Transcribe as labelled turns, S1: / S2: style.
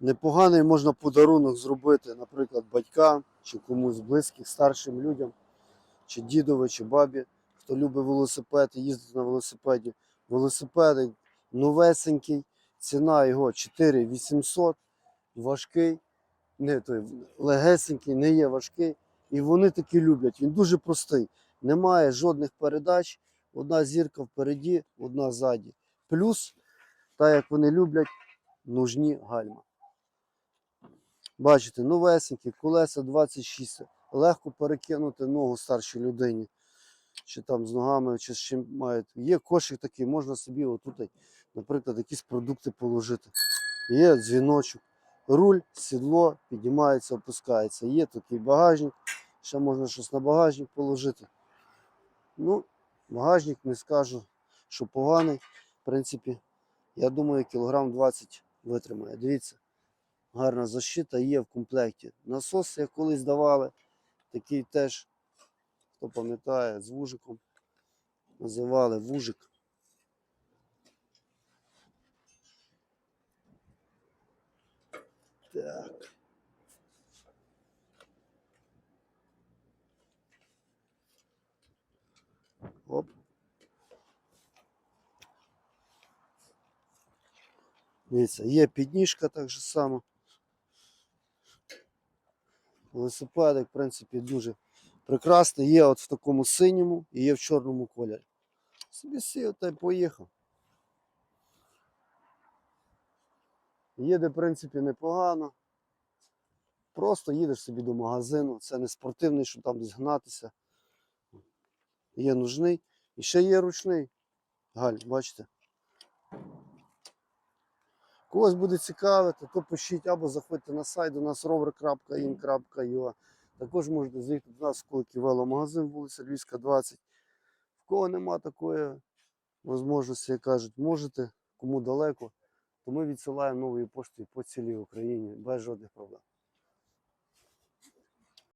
S1: Непоганий можна подарунок зробити, наприклад, батькам чи комусь близьких, старшим людям, чи дідові, чи бабі, хто любить велосипед і їздить на велосипеді. Велосипед новесенький, ціна його 4800, важкий, не той легесенький, не є важкий. І вони такі люблять. Він дуже простий. Немає жодних передач. Одна зірка впереді, одна ззаді. Плюс, так як вони люблять, нужні гальма. Бачите, новесенькі, колеса 26. Легко перекинути ногу старшій людині. Чи там з ногами, чи з чим мають. Є кошик такий, можна собі отут, наприклад, якісь продукти положити. Є дзвіночок. Руль, сідло, піднімається, опускається. Є такий багажник. Ще можна щось на багажник положити. Ну, багажник не скажу, що поганий. В принципі, я думаю, кілограм 20 витримає. Дивіться, гарна защита є в комплекті. Насос, як колись давали, такий теж, хто пам'ятає, з вужиком. Називали вужик. Так. Оп. Дивіться, є підніжка так же само. Велосипедик, в принципі, дуже прекрасний. Є от в такому синьому і є в чорному кольорі. Собі сів та й поїхав. Їде, в принципі, непогано. Просто їдеш собі до магазину. Це не спортивний, що там десь гнатися. Є нужний. І ще є ручний. Галь, бачите? Когось буде цікавити, то пишіть або заходьте на сайт у нас rover.in.ua. Також можете зайти до нас в Куликів веломагазин, вулиця Львівська, 20. В кого нема такої можливості, як кажуть, можете, кому далеко, то ми відсилаємо новою поштою по цілій Україні без жодних проблем.